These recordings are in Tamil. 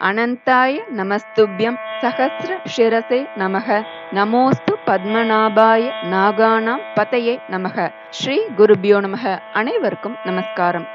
அனந்தாய நமஸ்துபியம் சகசிர ஷிரசே நமக. நமோஸ்து பத்மநாபாய நாகானாம் பதையே நமக. ஸ்ரீ குருபியோ நமக. அனைவருக்கும் நமஸ்காரம்.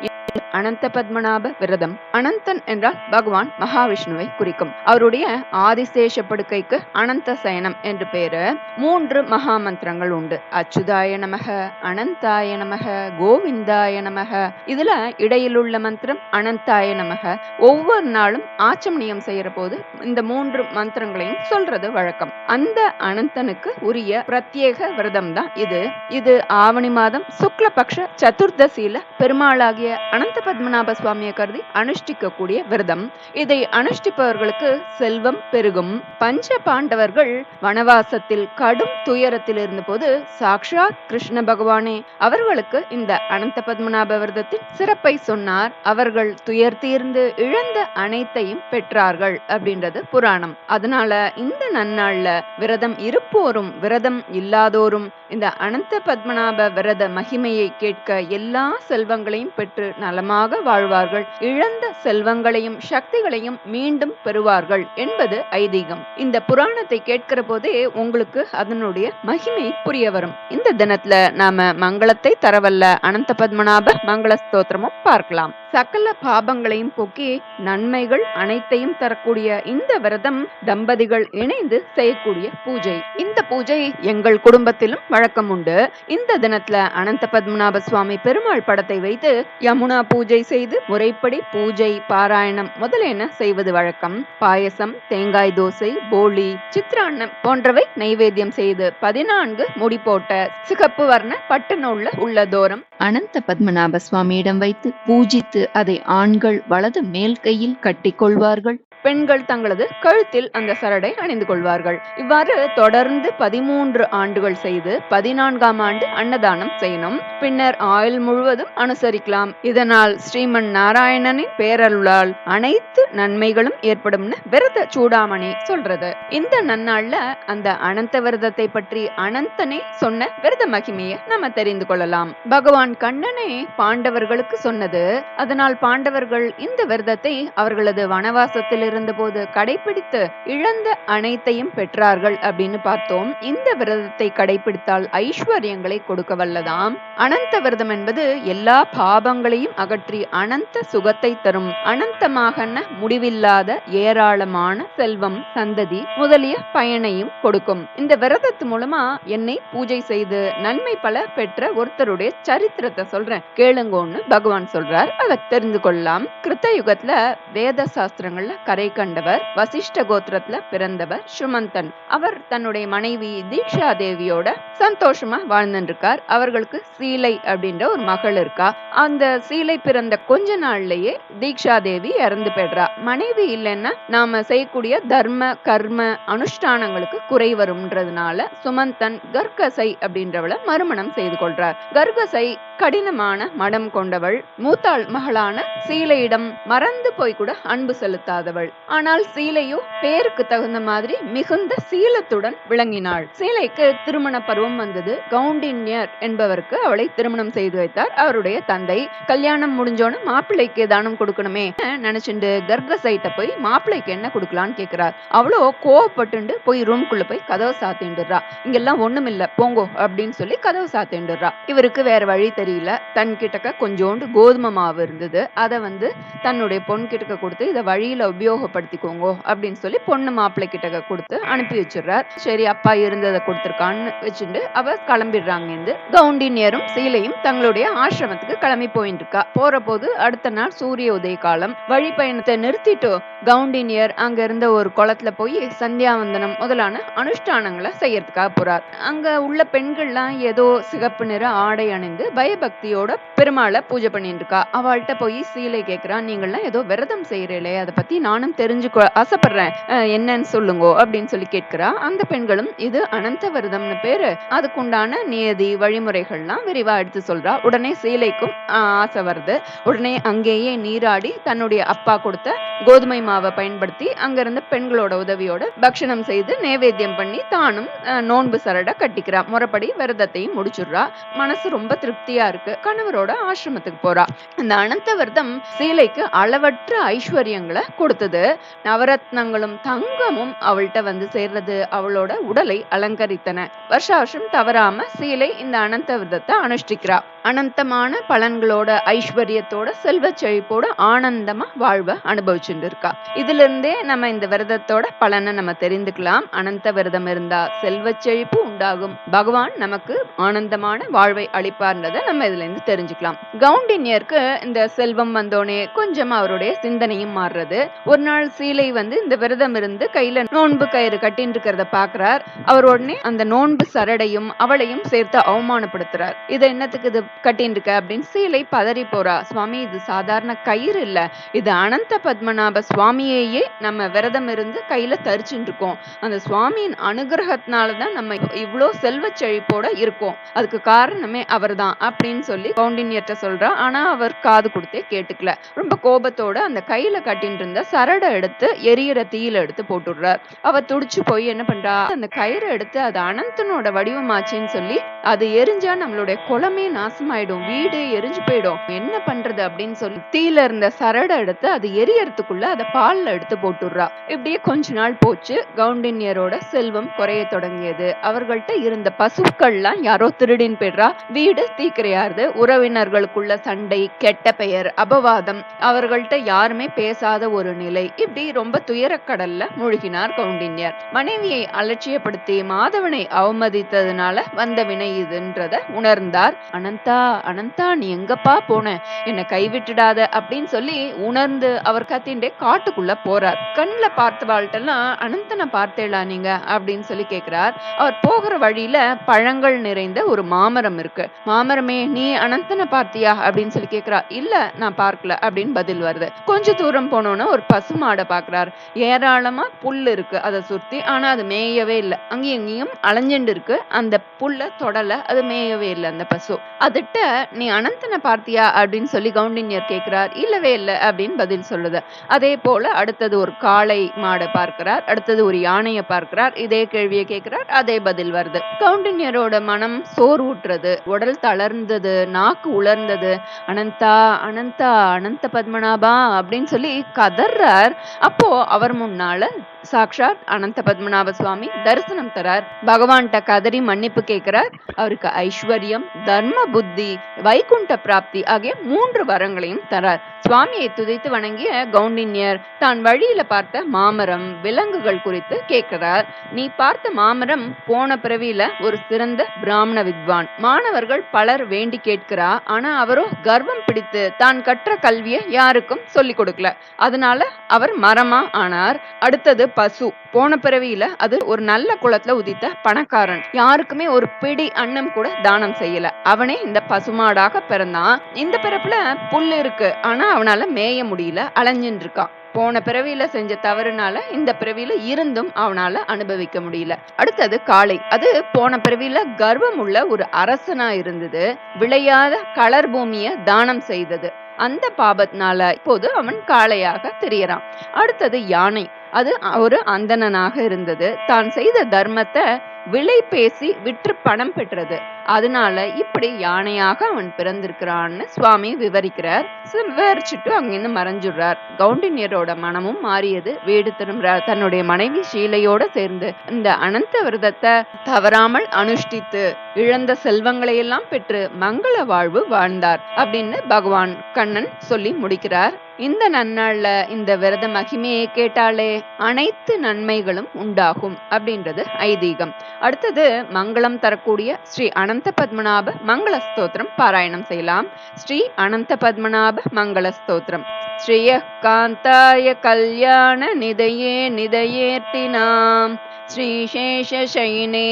அனந்த பத்மநாப விரதம். அனந்தன் என்றால் பகவான் மகாவிஷ்ணுவை குறிக்கும். அவருடைய ஆதிசேஷ படுக்கைக்கு அனந்த சயனம் என்று பெயரு. மூன்று மகா மந்திரங்கள் உண்டு. அச்சுதாய நமக அனந்தாய நமக கோவிந்தாய நமக. இதுல இடையிலுள்ள மந்திரம் அனந்தாய நமக. ஒவ்வொரு நாளும் ஆச்சமணியம் செய்யற போது இந்த மூன்று மந்திரங்களையும் சொல்றது வழக்கம். அந்த அனந்தனுக்கு உரிய பிரத்யேக விரதம் தான் இது. இது ஆவணி மாதம் சுக்லபக்ஷ சதுர்தசியில பெருமாளாகிய அனந்த பத்மநாப சுவாமியை கருதி அனுஷ்டிக்க கூடிய விரதம். இதை அனுஷ்டிப்பவர்களுக்கு செல்வம் பெருகும். பஞ்ச பாண்டவர்கள் வனவாசத்தில் கடும் துயரத்தில் இருந்தபோது சாக்ஷாத் கிருஷ்ண பகவானே அவர்களுக்கு இந்த அனந்த பத்மநாப விரதத்தின் சிறப்பை சொன்னார். அவர்கள் துயர் தீர்ந்து இழந்த அனைத்தையும் பெற்றார்கள் அப்படின்றது புராணம். அதனால இந்த நன்னாள்ல விரதம் இருப்போரும் விரதம் இல்லாதோரும் இந்த அனந்த பத்மநாப விரத மகிமையை கேட்க எல்லா செல்வங்களையும் பெற்று நலமாக வாழ்வார்கள். இழந்த செல்வங்களையும் சக்திகளையும் மீண்டும் பெறுவார்கள் என்பது ஐதீகம். இந்த புராணத்தை கேட்கிற போதே உங்களுக்கு அதனுடைய மகிமை புரிய வரும். இந்த தினத்துல நாம மங்களத்தை தரவல்ல அனந்த பத்மநாப மங்கள ஸ்தோத்திரமும் பார்க்கலாம். சகல பாபங்களையும் போக்கி நன்மைகள் அனைத்தையும் தரக்கூடிய இந்த விரதம் தம்பதிகள் இணைந்து செய்யக்கூடிய பூஜை. இந்த பூஜை எங்கள் குடும்பத்திலும் வழக்கம் உண்டு. இந்த தினத்துல அனந்த பத்மநாப சுவாமி பெருமாள் படத்தை வைத்து யமுனா பூஜை செய்து முறைப்படி பூஜை பாராயணம் முதலென செய்வது வழக்கம். பாயசம் தேங்காய் தோசை போலி சித்ராண்ணம் போன்றவை நைவேத்தியம் செய்து பதினான்கு முடி போட்ட சிகப்பு வர்ண பட்டு நூல்ல உள்ள தோரம். அனந்த பத்மநாப சுவாமியிடம் வைத்து பூஜித்து அதை ஆண்கள் வலது மேல் கையில் கட்டிக்கொள்வார்கள் பெண்கள் தங்களது கழுத்தில் அந்த சரடை அணிந்து கொள்வார்கள். இவ்வாறு தொடர்ந்து பதிமூன்று ஆண்டுகள் செய்து பதினான்காம் ஆண்டு அன்னதானம் செய்யணும். பின்னர் ஆயுள் முழுவதும் அனுசரிக்கலாம். இதனால் ஸ்ரீமன் நாராயணனின் பேரருளால் அனைத்து நன்மைகளும் ஏற்படும்னு விரத சூடாமணி சொல்றது. இந்த நன்னாள்ல அந்த அனந்த விரதத்தை பற்றி அனந்தனே சொன்ன விரத மகிமையை நம்ம தெரிந்து கொள்ளலாம். பகவான் கண்ணனே பாண்டவர்களுக்கு சொன்னது. அதனால் பாண்டவர்கள் இந்த விரதத்தை அவர்களது வனவாசத்தில் இருந்தபோது கடைபிடித்து இழந்த அனைத்தையும் பெற்றார்கள் அப்படின்னு பார்த்தோம். இந்த விரதத்தை கடைபிடித்தால் ஐஸ்வர்யங்களை கொடுக்க வல்லதாம். அனந்த விரதம் என்பது எல்லா பாபங்களையும் அகற்றி அனந்த சுகத்தை தரும். அனந்தமாக முடிவில்லாத ஏராளமான செல்வம் சந்ததி முதலிய பயனையும் கொடுக்கும். இந்த விரதத்து மூலமா என்னை பூஜை செய்து நன்மை பல பெற்ற ஒருத்தருடைய சரித்திரத்தை சொல்றேன். கேளுங்கோன்னு பகவான் சொல்றார். அதை தெரிந்து கொள்ளலாம். கிருத்த யுகத்துல வேத சாஸ்திரங்கள்ல கரை கண்டவர் வசிஷ்ட கோத்திரத்துல பிறந்தவர் சுமந்தன். அவர் தன்னுடைய மனைவி தீக்ஷா தேவியோட சந்தோஷமா வாழ்ந்துட்டு இருக்கார் அவர்களுக்கு சீலை அப்படின்ற ஒரு மகள் இருக்கா. அந்த சீலை பிறந்த கொஞ்ச நாள்லயே தீக்ஷா தேவி இறந்து போயிடுறா. மனைவி இல்லைன்னா நாம செய்யக்கூடிய தர்ம கர்ம அனுஷ்டானங்களுக்கு குறை வரும்ன்றதுனால சுமந்தன் கர்கசை அப்படின்றவளை மறுமணம் செய்து கொள்றார். கர்கசை கடினமான மடம் கொண்டவள். மூத்தாள் மகளான சீலையிடம் மறந்து போய் கூட அன்பு செலுத்தாதவள். ஆனால் சீலையோ பேருக்கு தகுந்த மாதிரி மிகுந்த சீலத்துடன் விளங்கினாள். சீலைக்கு திருமண பருவம் வந்தது. கவுண்டின்யர் என்பவருக்கு அவளை திருமணம் செய்து வைத்தார். அவருடைய தந்தை கல்யாணம் முடிஞ்சோன்னு மாப்பிள்ளைக்கு தானம் கொடுக்கணுமே நினைச்சுண்டு கர்கசைட்ட போய் மாப்பிள்ளைக்கு என்ன கொடுக்கலான்னு கேட்கிறார் அவ்வளோ கோவப்பட்டு போய் ரூம்குள்ள போய் கதவை சாத்திண்டுறா இங்கெல்லாம் ஒண்ணுமில்ல போங்கோ அப்படின்னு சொல்லி கதவை சாத்திண்டுறா இவருக்கு வேற வழி தெரியல. தன் கிட்டக்க கொஞ்சோண்டு கோதுமை மாவு இருந்தது. அதை வந்து தன்னுடைய பொன் கிட்டக்க கொடுத்து இதை வழியில உபயோகப்படுத்திக்கோங்க அப்படின்னு சொல்லி பொண்ணு மாப்பிள்ளை கிட்டக்க கொடுத்து அனுப்பி வச்சிடுறார். சரி அப்பா இருந்ததை கொடுத்துருக்கான்னு வச்சுட்டு அவ கிளம்பிடுறாங்க இருந்து. கவுண்டினியரும் சீலையும் தங்களுடைய ஆசிரமத்துக்கு கிளம்பி போயிட்டு இருக்கா போற போது அடுத்த நாள் சூரிய உதய காலம் வழி பயணத்தை நிறுத்திட்டு கவுண்டினியர் அங்க இருந்த ஒரு குளத்துல போய் சந்தியாவந்தனம் முதலான அனுஷ்டானங்களை செய்யறதுக்காக போறார். அங்க உள்ள பெண்கள்லாம் ஏதோ சிகப்பு நிற ஆடை அணிந்து பயபக்தியோட பெருமாளை பூஜை பண்ணிட்டு இருக்கா அவள்கிட்ட போய் சீலை கேக்குறா நீங்கள்லாம் ஏதோ விரதம் செய்யறீங்களே அதை பத்தி நானும் தெரிஞ்சுக்க ஆசைப்படுறேன். அஹ் என்னன்னு சொல்லுங்க அப்படின்னு சொல்லி கேட்கிறா. அந்த பெண்களும் இது அனந்த விரதம்னு பேரு. அதுக்குண்டான நியதி வழிமுறைகள்லாம் விரிவா எடுத்து சொல்றா. உடனே சீலைக்கும் ஆசை வருது. உடனே அங்கேயே நீராடி தன்னுடைய அப்பா கொடுத்த கோதுமை மாவை பயன்படுத்தி அங்கிருந்த பெண்களோட உதவியோட பக்ஷணம் செய்து நேவேத்தியம் பண்ணி தானும் நோன்பு சரட கட்டிக்கிறா. முறைப்படி விரதத்தையும் முடிச்சுடுறா. மனசு ரொம்ப திருப்தியா இருக்கு. கணவரோட ஆசிரமத்துக்கு போறா. இந்த அனந்த விரதம் சீலைக்கு அளவற்ற ஐஸ்வர்யங்களை கொடுத்தது. நவரத்னங்களும் தங்கமும் அவள்கிட்ட வந்து சேர்றது. அவளோட உடலை அலங்கரித்தன. வருஷ வருஷம் தவறாம சீலை இந்த அனந்த விரதத்தை அனுஷ்டிக்கிறா. அனந்தமான பலன்களோட ஐஸ்வர்யத்தோட செல்வ செழிப்போட ஆனந்தமா வாழ்வை அனுபவிச்சுட்டு இருக்கா இதுல இருந்தே நம்ம இந்த விரதத்தோட பலனை நம்ம தெரிந்துக்கலாம். அனந்த விரதம் இருந்தா செல்வ செழிப்பு உண்டாகும். பகவான் நமக்கு ஆனந்தமான வாழ்வை அளிப்பார்ன்றதை நம்ம இதுல இருந்து தெரிஞ்சுக்கலாம். கவுண்டினியருக்கு இந்த செல்வம் வந்தோடனே கொஞ்சம் அவருடைய சிந்தனையும் மாறுறது. ஒரு நாள் சீலை வந்து இந்த விரதம் இருந்து கையில நோன்பு கயிறு கட்டின்னு இருக்கிறத பாக்குறார். அவர் உடனே அந்த நோன்பு சரடையும் அவளையும் சேர்த்து அவமானப்படுத்துறார். இதை என்னத்துக்கு இது கட்டின்னு இருக்க அப்படின்னு சீலை பதறி போறா. சுவாமி இது சாதாரண கயிறு இல்ல. இது அனந்த பத்மநாப சுவாமியையே நம்ம விரதம் இருந்து கையில தரிச்சுட்டு இருக்கோம் அந்த சுவாமியின் அனுகிரகத்தினாலதான் நம்ம இவ்வளோ செல்வ செழிப்போட இருக்கும். அதுக்கு காரணமே அவர் தான் அப்படின்னு சொல்லி கவுண்டினியர்ட்ட சொல்றா. ஆனா அவர் காது கொடுத்தே கேட்டுக்கல. ரொம்ப கோபத்தோட அந்த கையில கட்டின்னு இருந்த சரடை எடுத்து எரியற தீயில எடுத்து போட்டுடுறார். அவ துடிச்சு போய் என்ன பண்றா? அந்த கயிறை எடுத்து அது அனந்தனோட வடிவமாச்சுன்னு சொல்லி அது எரிஞ்சா நம்மளுடைய குளமே நாசமாயிடும். வீடு எரிஞ்சு போயிடும். என்ன பண்றது அப்படின்னு சொல்லி தீயில இருந்த சரடை எடுத்து அது எரியறதுக்குள்ள அதை பால்ல எடுத்து போட்டுடுறா. இப்படியே கொஞ்ச நாள் போச்சு. கவுண்டினியரோட செல்வம் குறைய தொடங்கியது. அவர்கள் அவங்கள்ட்ட இருந்த பசுக்கள்லாம் யாரோ திருடின்னு போயிடுறா. வீடு தீக்கிரையாருது. உறவினர்களுக்குள்ள சண்டை கெட்ட பெயர் அபவாதம் அவர்கள்ட்ட யாருமே பேசாத ஒரு நிலை. இப்படி ரொம்ப துயரக்கடல்ல மூழ்கினார் கவுண்டின்யர். மனைவியை அலட்சியப்படுத்தி மாதவனை அவமதித்ததுனால வந்த வினை இதுன்றத உணர்ந்தார். அனந்தா அனந்தா நீ எங்கப்பா போன? என்னை கைவிட்டுடாத அப்படின்னு சொல்லி உணர்ந்து அவர் கத்தின்றே காட்டுக்குள்ள போறார். கண்ணுல பார்த்தவாள்கிட்டலாம் அனந்தனை பார்த்தேளா நீங்க? அப்படின்னு சொல்லி கேட்கிறார் அவர் போகிற வழியில பழங்கள் நிறைந்த ஒரு மாமரம் இருக்கு. மாமரமே நீ அனந்தனை பார்த்தியா? அப்படின்னு சொல்லி கேக்குறா. இல்ல நான் பார்க்கல அப்படின்னு பதில் வருது. கொஞ்ச தூரம் போனோன்னு ஒரு பசுமாடை பாக்குறார். ஏராளமா புல் இருக்கு அதை சுத்தி ஆனா அது மேயவே இல்லை. அங்கேயும் இங்கேயும் அலைஞ்சுண்டு இருக்கு. அந்த புல்ல தொடல அது மேயவே இல்லை அந்த பசு. அதுட்ட நீ அனந்தனை பார்த்தியா? அப்படின்னு சொல்லி கவுண்டினியர் கேக்குறார். இல்லவே இல்லை அப்படின்னு பதில் சொல்லுது. அதே போல அடுத்தது ஒரு காளை மாடை பார்க்கிறார். அடுத்தது ஒரு யானையை பார்க்கிறார். இதே கேள்வியை கேட்கிறார் அதே பதில் வருது கவுண்டினியரோட மனம் சோர்வுற்றது. உடல் தளர்ந்தது நாக்கு உலர்ந்தது. அனந்தா அனந்தா அனந்த பத்மநாபா அப்படின்னு சொல்லி கதர்றார். அப்போ அவர் முன்னால சாக்ஷாத் அனந்த பத்மநாப சுவாமி தரிசனம் தரார். பகவான்கிட்ட கதறி மன்னிப்பு கேட்கிறார். அவருக்கு ஐஸ்வர்யம் தர்ம புத்தி வைகுண்ட பிராப்தி ஆகிய மூன்று வரங்களையும் தரார். சுவாமியை துதித்து வணங்கிய கவுண்டின்யர் தான் வழியில பார்த்த மாமரம் விலங்குகள் குறித்து கேட்கிறார். நீ பார்த்த மாமரம் போன பிறவியில ஒரு சிறந்த பிராமண வித்வான். மாணவர்கள் பலர் வேண்டி கேட்கிறா ஆனா அவரோ கர்வம் பிடித்து தான் கற்ற கல்வியை யாருக்கும் சொல்லிக் கொடுக்கல. அதனால அவர் மரமா ஆனார். அடுத்தது பசு. போன பிறவியில அது ஒரு நல்ல குளத்துல உதித்த பணக்காரன். யாருக்குமே ஒரு பிடி அன்னம் கூட தானம் செய்யல. அவனே இந்த பசுமாடாக பிறந்தான். இந்த பிறப்புல புல் இருக்கு. ஆனா அவனால மேய முடியல. அலைஞ்சுட்டு இருக்கான். போன பிறவியில செஞ்ச தவறுனால இந்த பிறவியில இருந்தும் அவனால அனுபவிக்க முடியல. அடுத்தது காளை. அது போன பிறவியில கர்வம் உள்ள ஒரு அரசனா இருந்தது. விளையாத களர் பூமிய தானம் செய்தது. அந்த பாபத்தினால இப்போது அவன் காளையாக தெரியறான். அடுத்தது யானை. அது ஒரு அந்தணனாக இருந்தது. தான் செய்த தர்மத்தை விலை பேசி விற்று பணம் பெற்றது. அதனால இப்படி யானையாக அவன் பிறந்திருக்கிறான்னு சுவாமி விவரிக்கிறார். விவரிச்சுட்டு அங்கிருந்து மறைஞ்சிடுறார். கவுண்டினியரோட மனமும் மாறியது. வீடு திரும்புறார் தன்னுடைய மனைவி ஷீலையோட சேர்ந்து இந்த அனந்த விரதத்தை தவறாமல் அனுஷ்டித்து இழந்த செல்வங்களை எல்லாம் பெற்று மங்கள வாழ்வு வாழ்ந்தார் அப்படின்னு பகவான் கண்ணன் சொல்லி முடிக்கிறார். இந்த நன்னாள்ல இந்த விரத மகிமையை கேட்டாலே அனைத்து நன்மைகளும் உண்டாகும் அப்படின்றது ஐதீகம். அடுத்தது மங்களம் தரக்கூடிய ஸ்ரீ அன பத்மநாப மங்கள ஸ்தோத்திரம் பாராயணம் செய்யலாம் ஸ்ரீ அனந்த பத்மநாப மங்கள ஸ்தோத்திரம் ஸ்ரீய காந்தாய கல்யாண நிதையே நிதையேர்த்தினாம் श्रीशेषशयिने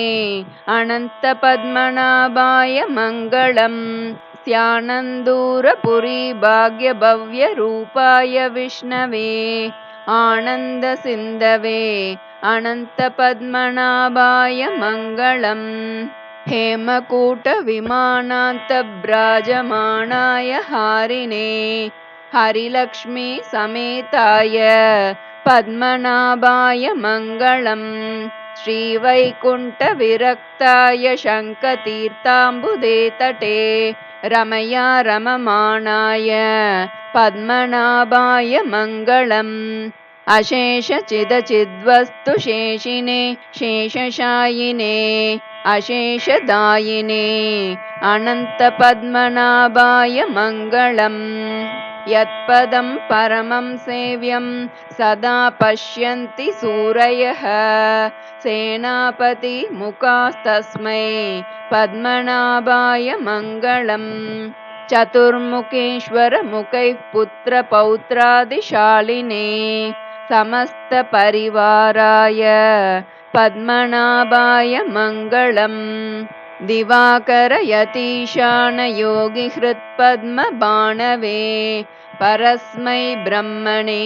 अनन्तपद्मनाभाय मङ्गलम् स्यानन्दूरपुरी भाग्यभव्यरूपाय विष्णवे आनन्दसिन्धवे अनन्तपद्मनाभाय मङ्गलम् हेमकूटविमानान्तभ्राजमाणाय हारिणे हरिलक्ष्मी समेताय पद्मनाभाय मङ्गलम् श्रीवैकुण्ठविरक्ताय शङ्खतीर्थाम्बुदे तटे रमया रममाणाय पद्मनाभाय मङ्गलम् अशेषचिदचिद्वस्तु शेषिने शेषशायिने अशेषदायिने अनन्तपद्मनाभाय मङ्गलम् यत्पदं परमं सेव्यं सदा पश्यन्ति सूरयः। सेनापति मुखास्तस्मै पद्मनाभाय मङ्गलम् चतुर्मुखेश्वरमुखैः पुत्रपौत्रादिशालिने समस्तपरिवाराय पद्मनाभाय मङ्गलम्। दिवाकरयतीशानयोगिहृत्पद्मबाणवे। परस्मै ब्रह्मणे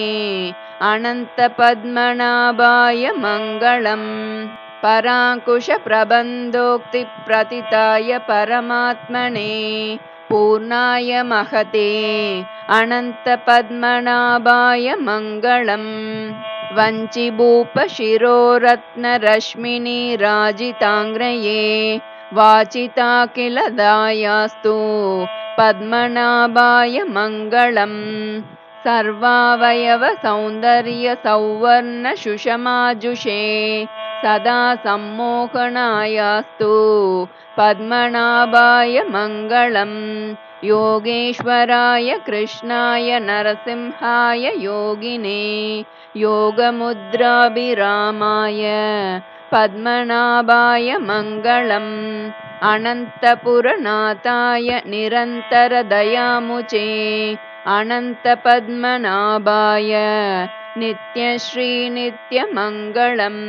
अनन्तपद्मनाभाय मङ्गलम्। पराङ्कुशप्रबन्धोक्तिप्रतिताय परमात्मने पूर्णाय महते अनन्तपद्मनाभाय मङ्गलम् वञ्चिभूपशिरोरत्नरश्मिनि राजिताङ्ग्रये वाचिता किल दायास्तु पद्मनाभाय मङ्गलम् सर्वावयवसौन्दर्यसौवर्णशुषमाजुषे सदा सम्मोहनायास्तु पद्मनाभाय मङ्गलम् योगेश्वराय कृष्णाय नरसिंहाय योगिने योगमुद्राभिरामाय पद्मनाभाय मङ्गलम् अनन्तपुरनाथाय निरन्तरदयामुचे अनन्तपद्मनाभाय नित्यश्रीनित्यमङ्गलम्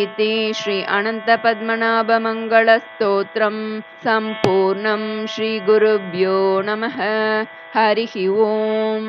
इति श्री अनन्तपद्मनाभमङ्गलस्तोत्रं सम्पूर्णं श्रीगुरुभ्यो नमः। हरिः ओम्